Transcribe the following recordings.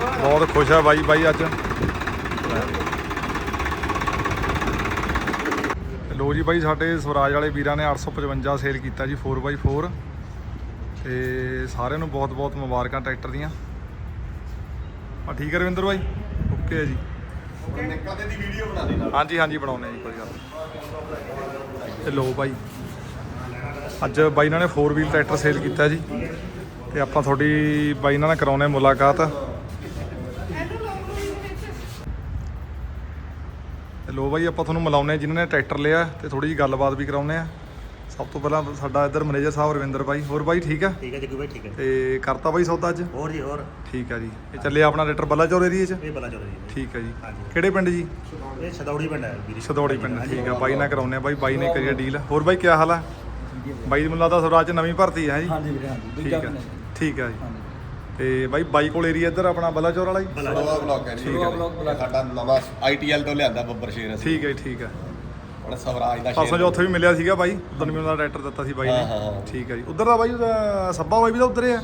ਬਹੁਤ ਖੁਸ਼ ਆ ਬਾਈ ਬਾਈ ਅੱਜ। ਤੇ ਲੋ ਜੀ ਬਾਈ, ਸਾਡੇ ਸਵਰਾਜ ਵਾਲੇ ਵੀਰਾਂ ਨੇ 855 ਸੇਲ ਕੀਤਾ ਜੀ 4x4 ਤੇ ਸਾਰਿਆਂ ਨੂੰ ਬਹੁਤ ਬਹੁਤ ਮੁਬਾਰਕਾਂ ਟਰੈਕਟਰ ਦੀਆਂ। ਆ ਠੀਕ ਹੈ ਰਵਿੰਦਰ ਬਾਈ? ਓਕੇ ਜੀ। ਕਦੇ ਦੀ ਵੀਡੀਓ ਬਣਾ ਦੇ ਹਾਂਜੀ ਹਾਂਜੀ ਬਣਾਉਨੇ ਆ ਜੀ, ਕੋਈ ਗੱਲ ਤੇ ਲੋ ਬਾਈ, ਅੱਜ ਬਾਈ ਇਹਨਾਂ ਨੇ 4 ਵੀਲ ਟਰੈਕਟਰ ਸੇਲ ਕੀਤਾ ਜੀ। ਤੇ ਆਪਾਂ ਤੁਹਾਡੀ ਬਾਈ ਇਹਨਾਂ ਨਾਲ ਕਰਾਉਨੇ ਮੁਲਾਕਾਤ। ਤੇ ਲੋ ਬਾਈ ਆਪਾਂ ਤੁਹਾਨੂੰ ਮਿਲਾਉਨੇ ਜਿਨ੍ਹਾਂ ਨੇ ਟਰੈਕਟਰ ਲਿਆ ਤੇ ਥੋੜੀ ਜੀ ਗੱਲਬਾਤ ਵੀ ਕਰਾਉਨੇ ਆ ਸਭ ਤੋਂ ਪਹਿਲਾਂ ਸਾਡਾ ਇੱਧਰ ਮੈਨੇਜਰ ਸਾਹਿਬ ਰਵਿੰਦਰ ਬਾਈ। ਹੋਰ ਬਾਈ ਠੀਕ ਆ ਠੀਕ ਹੈ ਜੱਗੂ ਭਾਈ ਠੀਕ ਹੈ। ਤੇ ਕਰਤਾ ਬਾਈ ਸੌਦਾ ਅੱਜ? ਹੋਰ ਜੀ ਹੋਰ। ਠੀਕ ਆ ਜੀ। ਇਹ ਚੱਲਿਆ ਆਪਣਾ ਟਰੈਕਟਰ ਬੱਲਾਚੌਰ ਏਰੀਏ 'ਚ? ਇਹ ਬਲਾ ਚਲੋ ਜੀ ਠੀਕ ਆ ਜੀ। ਕਿਹੜੇ ਪਿੰਡ ਜੀ? ਇਹ ਛਦੌੜੀ ਪਿੰਡ ਹੈ ਵੀਰੇ। ਸਦੌੜੀ ਪਿੰਡ ਠੀਕ ਆ ਬਾਈ ਨਾਲ ਕਰਾਉਨੇ ਆ ਬਾਈ ਬਾਈ ਨੇ ਕਰੀਆ ਡੀਲ ਹੋਰ ਬਾਈ ਕੀ ਹਾਲ ਆ ਬਾਈ ਮੈਨੂੰ ਲੱਗਦਾ ਸਵਰਾਜ ਚ ਨਵੀਂ ਭਰਤੀ ਹੈ ਜੀ? ਹਾਂਜੀ ਵੀਰੇ ਹਾਂਜੀ। ਠੀਕ ਆ ਠੀਕ ਆ ਜੀ। ਤੇ ਬਾਈ ਬਾਈ ਕੋਲ ਏਰੀਆ ਇੱਧਰ ਆਪਣਾ ਬਲਾਚੌਰ ਵਾਲਾ ਜੀ? ਨਵਾਂ ਬਲੌਗ ਹੈ ਜੀ। ਠੀਕ ਹੈ। ਬਲੌਗ ਇਹ ਸਾਡਾ ਨਵਾਂ ਆਈਟੀਐਲ ਤੋਂ ਲਿਆਂਦਾ ਬੱਬਰ ਸ਼ੇਰ ਅਸੀਂ। ਠੀਕ ਹੈ ਠੀਕ ਆ ਹੁਣ ਸਵਰਾਜ ਦਾ ਪਰਸੋਂ ਜੋ ਉੱਥੇ ਵੀ ਮਿਲਿਆ ਸੀਗਾ ਬਾਈ ਮੈਨੂੰ ਦਾ ਟਰੈਕਟਰ ਦਿੱਤਾ ਸੀ ਬਾਈ ਹਾਂ, ਨੇ। ਹਾਂ, ਹਾਂ। ਠੀਕ ਆ ਜੀ। ਉਧਰ ਦਾ ਬਾਈ ਉਹਦਾ ਸੱਬਾ ਬਾਈ ਵੀ ਤਾਂ ਉਧਰ ਹੀ ਆ।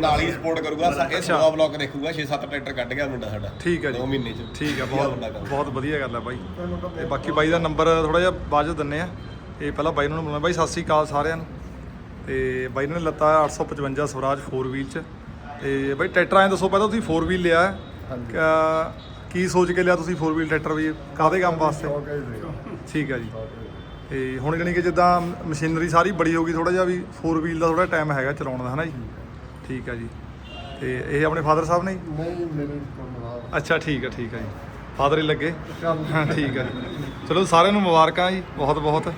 ਨਾਲ ਹੀ ਸਪੋਰਟ ਕਰੂਗਾ। ਇਹ ਨਵਾਂ ਬਲੌਗ ਦੇਖੂਗਾ 6-7 ਟਰੈਕਟਰ ਕੱਢ ਗਿਆ ਮੁੰਡਾ ਸਾਡਾ। ਠੀਕ ਆ ਜੀ। 2 ਮਹੀਨੇ ਚ। ਠੀਕ ਵਧੀਆ ਬਹੁਤ। ਬਹੁਤ ਵਧੀਆ ਗੱਲ ਆ ਬਾਈ। ਤੇ ਬਾਕੀ ਬਾਈ ਦਾ ਨੰਬਰ ਥੋੜਾ ਜਿਹਾ ਬਾਅਦ ਚ ਦਿੰਨੇ ਆ। ਇਹ ਪਹਿਲਾਂ ਬਾਈ ਨੂੰ ਬੁਲਾਉਣਾ। ਬਾਈ ਸਤਿ ਸ੍ਰੀ ਅਕਾਲ ਸਾਰਿਆਂ ਨੂੰ। ਤੇ ਬਾਈ ਨੇ ਲੱਤਾ 855 ਸਵਰਾਜ 4 ਵੀਲ ਚ। ਤੇ ਬਾਈ ਟਰੈਕਟਰ ਐਂ ਦੱਸੋ ਪਹਿਲਾਂ ਤੁਸੀਂ 4 ਵੀਲ ਲਿਆ ਹੈ। ਕੀ ਸੋਚ ਕੇ ਲਿਆ ਤੁਸੀਂ 4 ਵੀਲ ਟਰੈਕਟਰ ਵੀ? ਕਾਹਦੇ ਕੰਮ ਵਾਸਤੇ? ਠੀਕ ਹੈ ਜੀ। ਤੇ ਹੁਣ ਜਾਣੀ ਕਿ ਜਿੱਦਾਂ ਮਸ਼ੀਨਰੀ ਸਾਰੀ ਬੜੀ ਹੋ ਗਈ ਥੋੜਾ ਜਿਹਾ ਵੀ 4 ਵੀਲ ਦਾ ਥੋੜਾ ਟਾਈਮ ਹੈਗਾ ਚਲਾਉਣ ਦਾ ਹਨਾ ਜੀ? ਠੀਕ ਹੈ। ਜੀ। ਤੇ ਇਹ ਆਪਣੇ ਫਾਦਰ ਸਾਹਿਬ ਨੇ ਨਹੀਂ ਮੇਰੇ ਅੱਛਾ ਠੀਕ ਹੈ ਠੀਕ ਹੈ ਜੀ। ਫਾਦਰ ਹੀ ਲੱਗੇ। ਹਾਂ ਠੀਕ ਹੈ ਚਲੋ ਸਾਰਿਆਂ ਨੂੰ ਮੁਬਾਰਕਾਂ ਜੀ ਬਹੁਤ ਬਹੁਤ।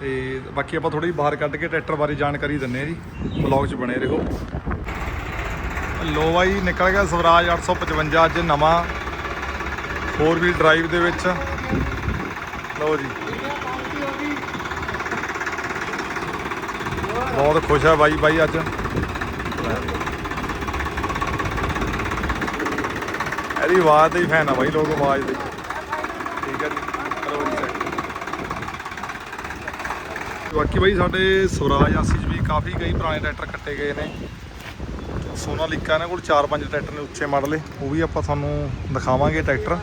ਤੇ ਬਾਕੀ ਆਪਾਂ ਥੋੜੀ ਬਾਹਰ ਕੱਢ ਕੇ ਟਰੈਕਟਰ ਬਾਰੇ ਜਾਣਕਾਰੀ ਦਿੰਨੇ ਆ ਜੀ। ਵਲੌਗ 'ਚ ਬਣੇ ਰਹੋ। ਲੋ ਬਾਈ ਨਿਕਲ ਗਿਆ ਸਵਰਾਜ 855 ਅੱਜ ਨਵਾਂ 4 ਵੀਲ ਡਰਾਈਵ ਦੇ ਵਿੱਚ। ਲਓ ਜੀ। ਬਹੁਤ ਖੁਸ਼ ਆ ਬਾਈ ਬਾਈ ਅੱਜ। ਇਹਦੀ ਆਵਾਜ਼ ਦੇ ਹੀ ਫੈਨ ਆ ਬਾਈ, ਲੋਕ ਆਵਾਜ਼ ਦੇ। ਠੀਕ ਹੈ ਜੀ। ਬਾਕੀ ਬਾਈ ਸਾਡੇ ਸਵਰਾਜ ਆਸੀ 'ਚ ਵੀ ਕਾਫੀ ਕਈ ਪੁਰਾਣੇ ਟਰੈਕਟਰ ਕੱਟੇ ਗਏ ਨੇ। ਸੋਨਾਲੀਕਾ ਇਹਨਾਂ ਕੋਲ 4-5 ਟਰੈਕਟਰ ਨੇ ਉੱਚੇ ਮਾਡਲ ਉਹ ਵੀ ਆਪਾਂ ਤੁਹਾਨੂੰ ਦਿਖਾਵਾਂਗੇ ਟਰੈਕਟਰ।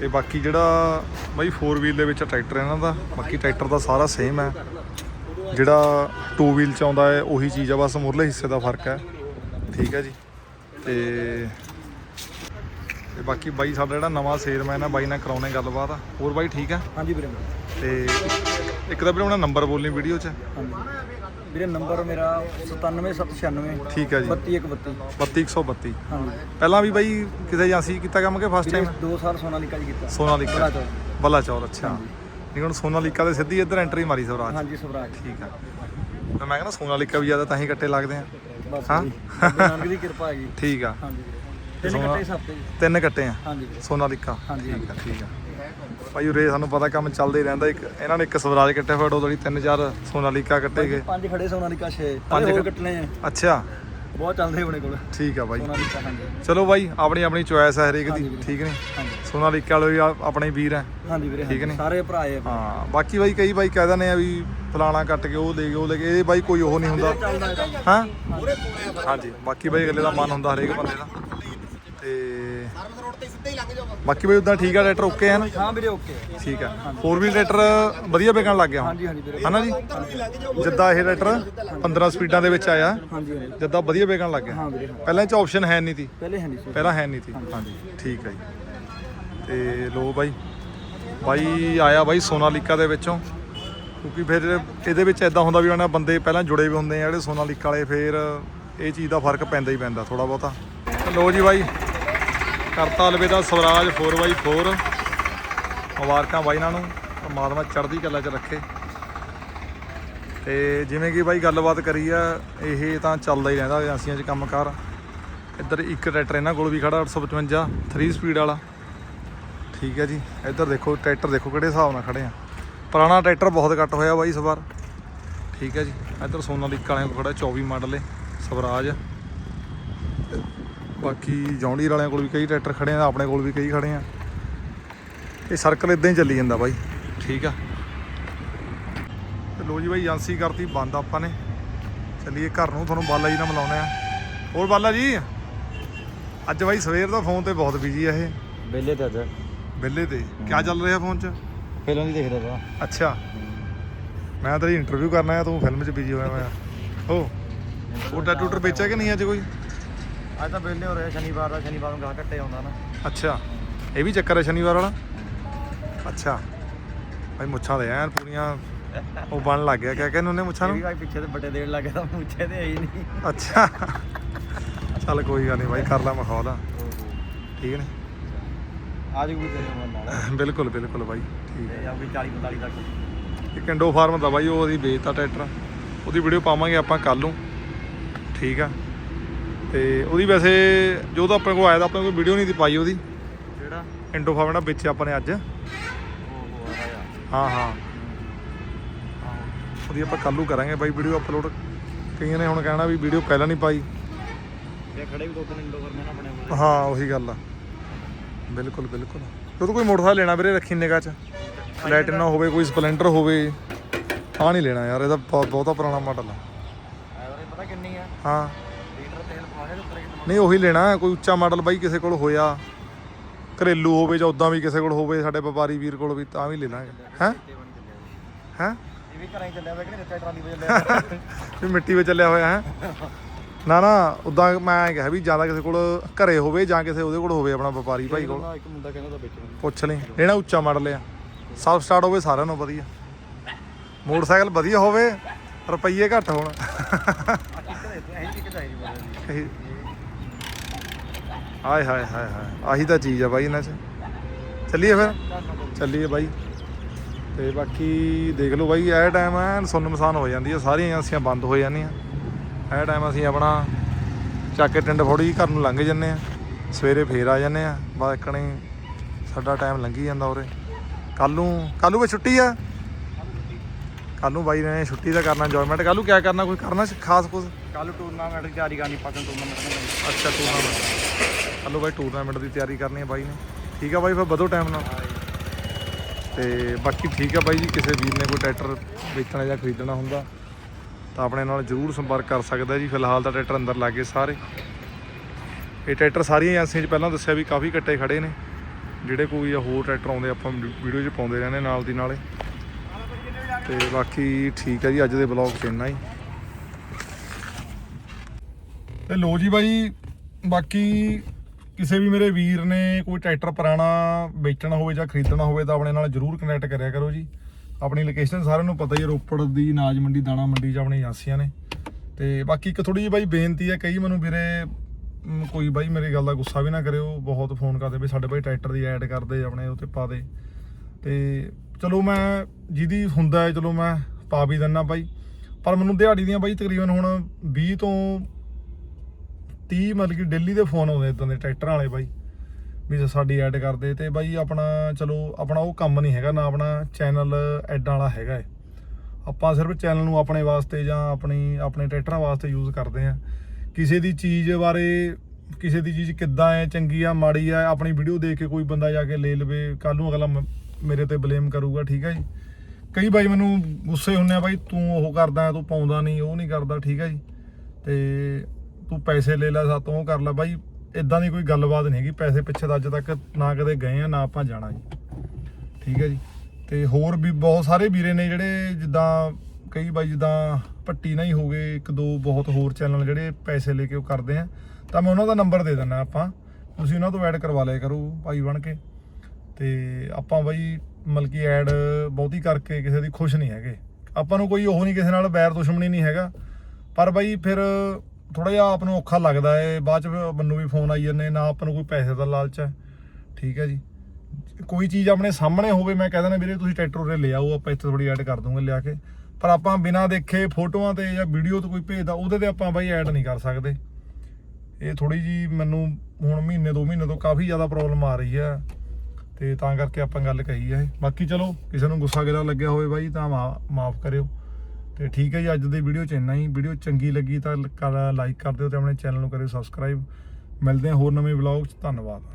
ਤੇ ਬਾਕੀ ਜਿਹੜਾ ਬਾਈ 4 ਵੀਲ ਦੇ ਵਿੱਚ ਟਰੈਕਟਰ ਇਹਨਾਂ ਦਾ ਬਾਕੀ ਟਰੈਕਟਰ ਦਾ ਸਾਰਾ ਸੇਮ ਹੈ। ਜਿਹੜਾ 2 ਵੀਲ ਚ ਆਉਂਦਾ ਹੈ ਉਹੀ ਚੀਜ਼ ਆ ਬਸ ਮੁਰਲੇ ਹਿੱਸੇ ਦਾ ਫ਼ਰਕ ਹੈ। ਠੀਕ ਹੈ ਜੀ। ਤੇ ਤੇ ਬਾਕੀ ਬਾਈ ਸਾਡਾ ਜਿਹੜਾ ਨਵਾਂ ਸੇਲਮੈਨ ਆ ਬਾਈ ਨਾਲ ਕਰਾਉਣੇ ਗੱਲਬਾਤ ਹੋਰ ਬਾਈ ਠੀਕ ਆ ਹਾਂਜੀ ਵੀਰੇ। ਤੇ ਇੱਕ ਤਾਂ ਵੀਰੇ ਆਪਣਾ ਨੰਬਰ ਬੋਲਣੀ ਵੀਡੀਓ 'ਚ। ਹਾਂਜੀ। ਵੀਰੇ ਨੰਬਰ ਮੇਰਾ 97796 ਠੀਕ ਆ ਜੀ। 3232 32132 ਹਾਂਜੀ। ਪਹਿਲਾਂ ਵੀ ਬਾਈ ਕਿਸੇ ਏਜੰਸੀ ਕੀਤਾ ਕੰਮ ਕਿ ਫਸਟ ਟਾਈਮ 2 ਸਾਲ ਸੋਨਾਲੀਕਾ ਜੀ ਕੀਤਾ। ਸੋਨਾਲੀਕਾ। ਬੱਲਾ ਚੌਰ ਅੱਛਾ। ਨਹੀਂ ਹੁਣ ਸੋਨਾਲੀਕਾ ਦੇ ਸਿੱਧੀ ਇੱਧਰ ਐਂਟਰੀ ਮਾਰੀ ਸਵਰਾਜ। ਹਾਂਜੀ ਸਵਰਾਜ। ਠੀਕ ਆ ਤੇ ਮੈਂ ਕਹਿੰਦਾ ਸੋਨਾਲੀਕਾ ਵੀ ਜ਼ਿਆਦਾ ਤਾਂ ਹੀ ਕੱਟੇ ਲੱਗਦੇ ਆ। ਹਾਂ? ਨਾਨਕ ਦੀ ਕਿਰਪਾ ਹੈਗੀ। ਠੀਕ ਆ। ਹਾਂਜੀ। ਤਿੰਨ ਸੋਨਾ- ਘੰਟੇ ਸਭ ਤੇ ਜੀ ਤਿੰਨ ਕੱਟੇ ਆ। ਹਾਂਜੀ। ਸੋਨਾਲੀਕਾ। ਹਾਂਜੀ, ਠੀਕ ਆ ਠੀਕ ਆ। ਭਾਈ ਉਰੇ ਸਾਨੂੰ ਪਤਾ ਕੰਮ ਚੱਲਦਾ ਹੀ ਰਹਿੰਦਾ ਇੱਕ ਇਹਨਾਂ ਨੇ ਇੱਕ ਸਵਰਾਜ ਕੱਟਿਆ ਉਦੋਂ ਹੀ ਤਿੰਨ ਚਾਰ ਸੋਨਾਲੀਕਾ ਕੱਟੇ ਗਏ। ਪੰਜ ਖੜੇ ਸੋਨਾਲੀਕਾ 6 ਪੰਜ ਹੋਰ ਕੱਟਣੇ ਆ। ਅੱਛਾ। ਬਹੁਤ ਚੱਲਦੇ ਆਪਣੇ ਕੋਲ। ਠੀਕ ਆ ਬਾਈ। ਚਲੋ ਬਾਈ ਆਪਣੀ ਆਪਣੀ ਚੁਆਇਸ ਹੈ ਹਰੇਕ ਦੀ। ਠੀਕ ਨੇ ਸੋਨਾਲੀਕਾ ਵਾਲੇ ਆਪਣੇ ਵੀਰ ਹੈ। ਹਾਂਜੀ ਵੀਰੇ ਠੀਕ। ਨੇ? ਸਾਰੇ ਭਰਾ ਆ ਹਾਂ ਬਾਕੀ ਬਾਈ ਕਈ ਬਾਈ ਕਹਿ ਦਿੰਦੇ ਆ ਵੀ ਫਲਾਣਾ ਕੱਟ ਕੇ ਉਹ ਲੈ ਕੇ ਉਹ ਲੈ ਇਹ ਬਾਈ ਕੋਈ ਉਹ ਨਹੀਂ ਹੁੰਦਾ। ਹਾਂ? ਹਾਂਜੀ। ਬਾਕੀ ਬਾਈ ਅਗਲੇ ਦਾ ਮਨ ਹੁੰਦਾ ਹਰੇਕ ਬੰਦੇ ਦਾ। ਤੇ ਬਾਕੀ ਬਾਈ ਉਦਾਂ ਠੀਕ ਆ ਟਰੈਕਟਰ ਓਕੇ ਹਨ? ਹਾਂ ਵੀਰੇ ਓਕੇ। ਠੀਕ ਆ। 4 ਵੀਲ ਟਰੈਕਟਰ ਵਧੀਆ ਵਿਕਣ ਲੱਗ ਗਿਆ ਹੁਣ? ਹਾਂਜੀ ਹਾਂਜੀ ਵੀਰੇ। ਹਨਾ ਜੀ? ਜਿੱਦਾਂ ਇਹ ਟਰੈਕਟਰ 15 ਸਪੀਡਾਂ ਦੇ ਵਿੱਚ ਆਇਆ ਹਾਂਜੀ ਹਾਂਜੀ। ਜਿੱਦਾਂ ਵਧੀਆ ਵਿਕਣ ਲੱਗ ਗਿਆ। ਹਾਂ ਵੀਰੇ ਹਾਂ। ਪਹਿਲਾਂ ਇਹ ਚ ਆਪਸ਼ਨ ਹੈ ਨਹੀਂ ਸੀ। ਪਹਿਲੇ ਹੈ ਨਹੀਂ ਸੀ। ਪਹਿਲਾਂ ਹੈ ਨਹੀਂ ਸੀ। ਹਾਂਜੀ। ਠੀਕ ਹੈ ਜੀ। ਤੇ ਲੋ ਬਾਈ ਬਾਈ ਆਇਆ ਬਾਈ ਸੋਨਾਲੀਕਾ ਦੇ ਵਿੱਚੋਂ। ਕਿਉਂਕਿ ਫਿਰ ਇਹਦੇ ਵਿੱਚ ਐਦਾਂ ਹੁੰਦਾ ਵੀ ਉਹਨਾਂ ਬੰਦੇ ਪਹਿਲਾਂ ਜੁੜੇ ਵੀ ਹੁੰਦੇ ਆ ਜਿਹੜੇ ਸੋਨਾਲੀਕਾ ਵਾਲੇ ਫਿਰ ਇਹ ਚੀਜ਼ ਦਾ ਫ਼ਰਕ ਪੈਂਦਾ ਹੀ ਪੈਂਦਾ ਥੋੜਾ ਬਹੁਤਾ। ਤੇ ਲੋ ਜੀ ਬਾਈ ਕਰਤਾ ਅਲਵਿਦਾ ਸਵਰਾਜ 4x4 ਮੁਬਾਰਕਾਂ ਬਾਈ ਇਹਨਾਂ ਨੂੰ, ਪਰਮਾਤਮਾ ਚੜ੍ਹਦੀ ਕਲਾ 'ਚ ਰੱਖੇ। ਤੇ ਜਿਵੇਂ ਕਿ ਬਾਈ ਗੱਲਬਾਤ ਕਰੀ ਆ, ਇਹ ਤਾਂ ਚੱਲਦਾ ਹੀ ਰਹਿੰਦਾ ਏਜੰਸੀਆਂ 'ਚ ਕੰਮਕਾਰ। ਇੱਧਰ ਇੱਕ ਟਰੈਕਟਰ ਇਹਨਾਂ ਕੋਲ ਵੀ ਖੜਾ 855 3 ਸਪੀਡ ਵਾਲਾ। ਠੀਕ ਹੈ ਜੀ, ਇੱਧਰ ਦੇਖੋ, ਟਰੈਕਟਰ ਦੇਖੋ ਕਿਹੜੇ ਹਿਸਾਬ ਨਾਲ ਖੜੇ ਆ। ਪੁਰਾਣਾ ਟਰੈਕਟਰ ਬਹੁਤ ਘੱਟ ਹੋਇਆ ਬਾਈ ਇਸ ਵਾਰ। ਠੀਕ ਹੈ ਜੀ, ਇੱਧਰ ਸੋਨਾਲੀਕਾ ਵਾਲਿਆਂ ਕੋਲ ਖੜਾ 24 ਮਾਡਲ ਏ, ਸਵਰਾਜ। ਬਾਕੀ ਜੌਂਡੀਰ ਵਾਲਿਆਂ ਕੋਲ ਵੀ ਕਈ ਟਰੈਕਟਰ ਖੜੇ ਆ ਆਪਣੇ ਕੋਲ ਵੀ ਕਈ ਖੜੇ ਆ। ਇਹ ਸਰਕਲ ਇਦਾਂ ਹੀ ਚੱਲੀ ਜਾਂਦਾ ਬਾਈ। ਠੀਕ ਆ। ਤੇ ਲੋ ਜੀ ਬਾਈ ਏਜੰਸੀ ਕਰਤੀ ਬੰਦ ਆਪਾਂ ਨੇ। ਚੱਲੀਏ ਘਰ ਨੂੰ ਤੁਹਾਨੂੰ ਬਾਲਾ ਜੀ ਨਾਲ ਮਿਲਾਉਣੇ ਆ। ਹੋਰ ਬਾਲਾ ਜੀ ਅੱਜ ਬਾਈ ਸਵੇਰ ਦਾ ਫੋਨ ਤੇ ਬਹੁਤ ਬਿਜ਼ੀ ਆ ਇਹ। ਬੇਲੇ ਤੇ ਅੱਜ। ਬਿੱਲੇ ਤੇ। ਕੀ ਚੱਲ ਰਿਹਾ ਫੋਨ 'ਚ? ਫਿਲਮ ਦੀ ਦੇਖਦਾ ਤਾ ਅੱਛਾ। ਮੈਂ ਤੇਰੀ ਇੰਟਰਵਿਊ ਕਰਨਾ ਆ ਤੂੰ ਫਿਲਮ 'ਚ ਬਿਜ਼ੀ ਹੋਇਆ ਹੋਇਆ। ਓ ਉਹ ਟੈਟੂਟਰ ਵੇਚਿਆ ਕਿ ਨਹੀਂ ਅੱਜ ਕੋਈ? ਅੱਜ ਤਾਂ ਬੇਲੇ ਹੋ ਰਿਹਾ ਸ਼ਨੀਵਾਰ ਦਾ ਸ਼ਨੀਵਾਰ ਨੂੰ ਗਾਹ ਕੱਟੇ ਆਉਂਦਾ ਨਾ। ਅੱਛਾ ਇਹ ਵੀ ਚੱਕਰ ਹੈ ਸ਼ਨੀਵਾਰ ਵਾਲਾ? ਅੱਛਾ ਭਾਈ ਮੁੱਛਾਂ ਦੇ ਐਨ ਪੂਰੀਆਂ ਉਹ ਬਣ ਲੱਗ ਗਿਆ ਕਿਆ ਕਹਿੰਦੇ ਉਹਨੇ ਮੁੱਛਾਂ ਇਹ ਵੀ ਨੂੰ ਭਾਈ ਪਿੱਛੇ ਤੇ ਵੱਡੇ ਦੇਣ ਲੱਗਾ ਤਾਂ ਮੁੱਛੇ ਤੇ ਹੀ ਨਹੀਂ। ਅੱਛਾ ਚੱਲ ਕੋਈ ਗੱਲ ਨਹੀਂ ਭਾਈ ਕਰ ਲਾ ਮਖੌਲ ਠੀਕ ਨੇ? ਆਜ ਵੀ ਤੇਰੇ ਮਨ ਨਾਲ। ਬਿਲਕੁਲ ਬਿਲਕੁਲ ਬਾਈ ਠੀਕ ਤੇ ਜਾਂ ਵੀ 40 45 ਤੱਕ। ਇਹ ਕੰਡੋ ਫਾਰਮ ਦਾ ਬਾਈ ਉਹ ਅਸੀਂ ਵੇਚਤਾ ਟਰੈਕਟਰ। ਉਹਦੀ ਵੀਡੀਓ ਪਾਵਾਂਗੇ ਆਪਾਂ ਕੱਲ ਨੂੰ। ਠੀਕ ਆ। ਤੇ ਉਹਦੀ ਵੈਸੇ ਜੋ ਤਾਂ ਆਪਣੇ ਕੋਲ ਆਇਆ ਤਾਂ ਆਪਣੇ ਕੋਲ ਵੀਡੀਓ ਨਹੀਂ ਦੀ ਪਾਈ ਉਹਦੀ। ਜਿਹੜਾ ਇੰਡੋ ਫਾਰਮ ਦਾ ਵੇਚਿਆ ਆਪਾਂ ਨੇ ਅੱਜ। ਹਾਂ ਹਾਂ। ਉਹਦੀ ਆਪਾਂ ਕੱਲ੍ਹ ਨੂੰ ਕਰਾਂਗੇ ਬਾਈ ਵੀਡੀਓ ਅਪਲੋਡ ਕਈਆਂ ਨੇ ਹੁਣ ਕਹਿਣਾ ਵੀ ਵੀਡੀਓ ਪਹਿਲਾਂ ਨਹੀਂ ਪਾਈ। ਇਹ ਖੜੇ ਵੀ ਦੋ ਤਿੰਨ ਇੰਡੋ ਕਰਨੇ ਨਾ ਆਪਣੇ ਕੋਲ। ਹਾਂ ਉਹੀ ਗੱਲ ਆ। ਬਿਲਕੁਲ ਬਿਲਕੁਲ। ਜਦੋਂ ਕੋਈ ਮੋਟਰਸਾਈਕਲ ਲੈਣਾ ਵੀਰੇ ਰੱਖੀ ਨਿਗਾਹ 'ਚ? ਲੈਟਿਨਾ ਹੋਵੇ ਕੋਈ ਸਪਲੈਂਡਰ ਹੋਵੇ। ਆ ਨਹੀਂ ਲੈਣਾ ਯਾਰ ਇਹਦਾ ਬਹੁਤ- ਬਹੁਤਾ ਪੁਰਾਣਾ ਮਾਡਲ ਆ। ਪਤਾ ਕਿੰਨੀ ਆ? ਹਾਂ ਲੀਟਰ ਤੇਲ ਪਾ ਕੇ ਉੱਤਰ ਕੇ ਨਹੀਂ ਉਹੀ ਲੈਣਾ ਕੋਈ ਉੱਚਾ ਮਾਡਲ ਬਾਈ ਕਿਸੇ ਕੋਲ ਹੋਇਆ ਘਰੇਲੂ ਹੋਵੇ ਜਾਂ ਉਦਾਂ ਵੀ ਕਿਸੇ ਕੋਲ ਹੋਵੇ ਸਾਡੇ ਵਪਾਰੀ ਵੀਰ ਕੋਲ ਵੀ ਤਾਂ ਵੀ ਲੈ ਲਾਂਗੇ ਹੈ? ਹੈ? ਇਹ ਵੀ ਘਰਾਂ ਹੀ ਚੱਲਿਆ ਵਾ ਕਿ ਨਹੀਂ? ਦਿੱਤਾ ਟਰਾਲੀ ਵਿੱਚ ਚੱਲਿਆ ਵੀ ਮਿੱਟੀ ਵਿੱਚ ਚੱਲਿਆ ਹੋਇਆ ਹੈ? ਨਾ ਨਾ ਉਦਾਂ ਮੈਂ ਕਿਹਾ ਵੀ ਜ਼ਿਆਦਾ ਕਿਸੇ ਕੋਲ ਘਰੇ ਹੋਵੇ ਜਾਂ ਕਿਸੇ ਉਹਦੇ ਕੋਲ ਹੋਵੇ ਆਪਣਾ ਵਪਾਰੀ ਭਾਈ ਕੋਲ। ਇੱਕ ਮੁੰਡਾ ਕਹਿੰਦਾ ਤਾਂ ਵੇਚਣ ਪੁੱਛ ਲਈ। ਲੈਣਾ ਉੱਚਾ ਮਾਡਲ ਆ। ਸਬ ਸਟਾਰਟ ਹੋਵੇ ਸਾਰਿਆਂ ਨੂੰ ਵਧੀਆ। ਮੋਟਰਸਾਈਕਲ ਵਧੀਆ ਹੋਵੇ ਰੁਪਈਏ ਘੱਟ ਹੋਣ। ਚਾਹੀਦੀ ਹਾਏ ਹਾਏ ਹਾਏ ਹਾਏ, ਆਹੀ ਤਾਂ ਚੀਜ਼ ਆ ਬਾਈ ਇਹਨਾਂ 'ਚ। ਚੱਲੀਏ ਫਿਰ? ਚੱਲੀਏ ਬਾਈ। ਤੇ ਬਾਕੀ ਦੇਖ ਲਓ ਬਾਈ, ਇਹ ਟਾਈਮ ਐ ਸੁੰਨ ਮਸਾਨ ਹੋ ਜਾਂਦੀ ਆ, ਸਾਰੀਆਂ ਏਜੰਸੀਆਂ ਬੰਦ ਹੋ ਜਾਂਦੀਆਂ। ਇਹ ਟਾਈਮ ਅਸੀਂ ਆਪਣਾ ਚੱਕ ਕੇ ਟਿੰਡ ਫੋੜੀ, ਘਰ ਨੂੰ ਲੰਘ ਜੰਨੇ ਆ। ਸਵੇਰੇ ਫੇਰ ਆ ਜੰਨੇ ਆ। ਬਾਕਣੇ ਸਾਡਾ ਟਾਈਮ ਲੰਘੀ ਜਾਂਦਾ ਉਰੇ। ਕੱਲ ਨੂੰ ਕੱਲ ਨੂੰ ਵੀ ਛੁੱਟੀ ਆ। ਕੱਲ ਨੂੰ ਬਾਈ ਨੇ ਛੁੱਟੀ ਦਾ ਕਰਨਾ ਇੰਜੋਇਮੈਂਟ ਕੱਲ ਨੂੰ ਕਿਆ ਕਰਨਾ ਕੋਈ ਕਰਨਾ ਖਾਸ ਕੁਝ ਕੱਲ ਟੂਰਨਾਮੈਂਟ ਦੀ ਤਿਆਰੀ ਕਰਨੀ ਪਾਕਨ ਟੂਰਨਾਮੈਂਟ ਦੀ ਅੱਛਾ ਟੂਰਨਾਮੈਂਟ ਹਲੋ ਬਾਈ ਟੂਰਨਾਮੈਂਟ ਦੀ ਤਿਆਰੀ ਕਰਨੀ ਹੈ ਬਾਈ ਨੇ। ਠੀਕ ਆ ਬਾਈ ਫਿਰ ਵਧੋ ਟਾਈਮ ਨਾਲ। ਤੇ ਬਾਕੀ ਠੀਕ ਆ ਬਾਈ ਜੀ ਕਿਸੇ ਵੀਰ ਨੇ ਕੋਈ ਟਰੈਕਟਰ ਵੇਚਣਾ ਜਾਂ ਖਰੀਦਣਾ ਹੁੰਦਾ ਤਾਂ ਆਪਣੇ ਨਾਲ ਜਰੂਰ ਸੰਪਰਕ ਕਰ ਸਕਦਾ ਜੀ। ਫਿਲਹਾਲ ਤਾਂ ਟਰੈਕਟਰ ਅੰਦਰ ਲੱਗੇ ਸਾਰੇ। ਇਹ ਟਰੈਕਟਰ ਸਾਰੀਆਂ ਏਜੰਸੀਆਂ 'ਚ ਪਹਿਲਾਂ ਦੱਸਿਆ ਵੀ ਕਾਫੀ ਕੱਟੇ ਖੜੇ ਨੇ। ਜਿਹੜੇ ਕੋਈ ਹੋਰ ਟਰੈਕਟਰ ਆਉਂਦੇ ਆਪਾਂ ਵੀਡੀਓ 'ਚ ਪਾਉਂਦੇ ਰਹਿੰਦੇ ਨਾਲ ਦੀ ਨਾਲੇ। ਤੇ ਬਾਕੀ ਠੀਕ ਹੈ ਜੀ, ਅੱਜ ਦੇ ਬਲੌਗ 'ਚ ਇੰਨਾ ਹੀ। ਤੇ ਲੋ ਜੀ ਬਾਈ, ਬਾਕੀ ਕਿਸੇ ਵੀ ਮੇਰੇ ਵੀਰ ਨੇ ਕੋਈ ਟਰੈਕਟਰ ਪੁਰਾਣਾ ਵੇਚਣਾ ਹੋਵੇ ਜਾਂ ਖਰੀਦਣਾ ਹੋਵੇ ਤਾਂ ਆਪਣੇ ਨਾਲ ਜਰੂਰ ਕਨੈਕਟ ਕਰਿਆ ਕਰੋ ਜੀ। ਆਪਣੀ ਲੋਕੇਸ਼ਨ ਸਾਰਿਆਂ ਨੂੰ ਪਤਾ ਹੀ ਹੈ ਰੋਪੜ ਦੀ ਅਨਾਜ ਮੰਡੀ, ਦਾਣਾ ਮੰਡੀ 'ਚ ਆਪਣੀ ਏਜੰਸੀਆਂ ਨੇ। ਤੇ ਬਾਕੀ ਇੱਕ ਥੋੜੀ ਜਿਹੀ ਬਾਈ ਬੇਨਤੀ ਹੈ ਕਈ ਮੈਨੂੰ ਵੀਰੇ ਕੋਈ ਬਾਈ ਮੇਰੀ ਗੱਲ ਦਾ ਗੁੱਸਾ ਵੀ ਨਾ ਕਰਿਓ, ਬਹੁਤ ਫੋਨ ਕਰਦੇ ਵੀ ਸਾਡੇ ਬਾਈ ਟਰੈਕਟਰ ਦੀ ਐਡ ਕਰਦੇ, ਆਪਣੇ ਉੱਤੇ ਪਾ ਦੇ। ਤੇ ਚਲੋ ਮੈਂ ਜਿਹਦੀ ਹੁੰਦਾ ਹੈ, ਚਲੋ ਮੈਂ ਪਾ ਵੀ ਦਿੰਨਾ ਬਾਈ। ਪਰ ਮੈਨੂੰ ਦਿਹਾੜੀ ਦੀਆਂ ਬਾਈ ਤਕਰੀਬਨ ਹੁਣ 20 ਤੋਂ 30 ਮਤਲਬ ਕਿ ਡੇਲੀ ਦੇ ਫੋਨ ਆਉਂਦੇ ਇਦਾਂ ਦੇ ਟਰੈਕਟਰਾਂ ਵਾਲੇ ਬਾਈ, ਵੀ ਸਾਡੀ ਐਡ ਕਰਦੇ। ਤੇ ਬਾਈ ਆਪਣਾ, ਚਲੋ ਆਪਣਾ ਉਹ ਕੰਮ ਨਹੀਂ ਹੈਗਾ, ਨਾ ਆਪਣਾ ਚੈਨਲ ਐਡਾਂ ਵਾਲਾ ਹੈਗਾ ਏ ਆਪਾਂ ਸਿਰਫ ਚੈਨਲ ਨੂੰ ਆਪਣੇ ਵਾਸਤੇ ਜਾਂ ਆਪਣੀ, ਆਪਣੇ ਟਰੈਕਟਰਾਂ ਵਾਸਤੇ ਯੂਜ਼ ਕਰਦੇ ਆ ਕਿਸੇ ਦੀ ਚੀਜ਼ ਬਾਰੇ, ਕਿਸੇ ਦੀ ਚੀਜ਼ ਕਿੱਦਾਂ ਹੈ, ਚੰਗੀ ਆ, ਮਾੜੀ ਆ, ਆਪਣੀ ਵੀਡੀਓ ਦੇਖ ਕੇ ਕੋਈ ਬੰਦਾ ਜਾ ਕੇ ਲੈ ਲਵੇ ਕੱਲ ਨੂੰ ਅਗਲਾ ਮ- ਮੇਰੇ ਤੇ ਬਲੇਮ ਕਰੂਗਾ, ਠੀਕ ਹੈ ਜੀ। ਕਈ ਬਾਈ ਮੈਨੂੰ ਗੁੱਸੇ ਹੁੰਨੇ ਆ, ਬਾਈ ਤੂੰ ਉਹ ਕਰਦਾ, ਤੂੰ ਪਾਉਂਦਾ ਨਹੀਂ, ਉਹ ਨਹੀਂ ਕਰਦਾ, ਠੀਕ ਹੈ ਜੀ। ਤੇ ਤੂੰ ਪੈਸੇ ਲੈ ਲੈ, ਸਾਤੋਂ ਉਹ ਕਰ ਲੈ। ਬਾਈ ਇਦਾਂ ਦੀ ਕੋਈ ਗੱਲਬਾਤ ਨਹੀਂ ਹੈਗੀ, ਪੈਸੇ ਪਿੱਛੇ ਤਾਂ ਅੱਜ ਤੱਕ ਨਾ ਕਦੇ ਗਏ ਆ, ਨਾ ਆਪਾਂ ਜਾਣਾ ਜੀ। ਠੀਕ ਹੈ ਜੀ। ਤੇ ਹੋਰ ਵੀ ਬਹੁਤ ਸਾਰੇ ਵੀਰੇ ਨੇ ਜਿਹੜੇ ਜਿੱਦਾਂ, ਕਈ ਬਾਈ ਜਿੱਦਾਂ ਪੱਟੀ ਹੀ ਹੋ ਗਏ, ਇੱਕ ਦੋ ਬਹੁਤ ਹੋਰ ਚੈਨਲ ਜਿਹੜੇ ਪੈਸੇ ਲੈ ਕੇ ਉਹ ਕਰਦੇ ਆ। ਤਾਂ ਮੈਂ ਉਹਨਾਂ ਦਾ ਨੰਬਰ ਦੇ ਦਿੰਦਾ ਆਪਾਂ। ਤੁਸੀਂ ਉਹਨਾਂ ਤੋਂ ਐਡ ਕਰਵਾ ਲਿਆ ਕਰੋ, ਭਾਈ ਬਣ ਕੇ। ਤੇ ਆਪਾਂ ਬਾਈ ਮਲਕੀ ਐਡ ਬਹੁਤੀ ਕਰਕੇ ਕਿਸੇ ਦੀ ਖੁਸ਼ ਨਹੀਂ ਹੈਗੇ। ਆਪਾਂ ਨੂੰ ਕੋਈ ਉਹ ਨਹੀਂ ਕਿਸੇ ਨਾਲ ਬੈਰ ਦੁਸ਼ਮਣੀ ਨਹੀਂ ਹੈਗਾ। ਪਰ ਬਾਈ ਫਿਰ ਥੋੜਾ ਜਿਹਾ ਆਪ ਨੂੰ ਔਖਾ ਲੱਗਦਾ ਏ, ਬਾਅਦ ਚ ਫਿਰ ਮੈਨੂੰ ਵੀ ਫੋਨ ਆਈ ਜਾਂਦੇ ਨਾ ਆਪਾਂ ਨੂੰ ਕੋਈ ਪੈਸੇ ਦਾ ਲਾਲਚ ਹੈ। ਠੀਕ ਹੈ ਜੀ। ਕੋਈ ਚੀਜ਼ ਆਪਣੇ ਸਾਹਮਣੇ ਹੋਵੇ, ਮੈਂ ਕਹਿ ਦਿੰਦਾ ਵੀਰੇ ਤੁਸੀਂ ਟਰੈਕਟਰ ਉਰੇ ਲੈ ਆਓ, ਆਪਾਂ ਇੱਥੇ ਥੋੜੀ ਐਡ ਕਰ ਦੂੰਗੇ ਲਿਆ ਕੇ। ਪਰ ਆਪਾਂ ਬਿਨਾਂ ਦੇਖੇ ਫੋਟੋਆਂ ਤੇ ਜਾਂ ਵੀਡੀਓ ਤੇ ਕੋਈ ਭੇਜਦਾ ਉਹਦੇ ਤੇ ਆਪਾਂ ਬਾਈ ਐਡ ਨਹੀਂ ਕਰ ਸਕਦੇ। ਇਹ ਥੋੜੀ ਜੀ ਮੈਨੂੰ ਹੁਣ ਮਹੀਨੇ, ਦੋ ਮਹੀਨੇ ਤੋਂ ਕਾਫੀ ਜ਼ਿਆਦਾ ਪ੍ਰੋਬਲਮ ਆ ਰਹੀ ਹੈ। ਤੇ ਤਾਂ ਕਰਕੇ ਆਪਾਂ ਗੱਲ ਕਹੀ ਹੈ ਬਾਕੀ ਚਲੋ, ਕਿਸੇ ਨੂੰ ਗੁੱਸਾ ਗਿਲਾ ਲੱਗਿਆ ਹੋਵੇ ਬਾਈ, ਤਾਂ ਮਾਫ ਕਰਿਓ। ਤੇ ਠੀਕ ਹੈ ਜੀ, ਅੱਜ ਦੀ ਵੀਡੀਓ ਚ ਇੰਨਾ ਹੀ। ਵੀਡੀਓ ਚੰਗੀ ਲੱਗੀ ਤਾਂ ਲਾਈਕ ਕਰ ਦਿਓ ਤੇ ਆਪਣੇ ਚੈਨਲ ਨੂੰ ਕਰਿਓ ਸਬਸਕ੍ਰਾਈਬ ਮਿਲਦੇ ਹਾਂ ਹੋਰ ਨਵੇਂ ਵਲੌਗ ਚ। ਧੰਨਵਾਦ।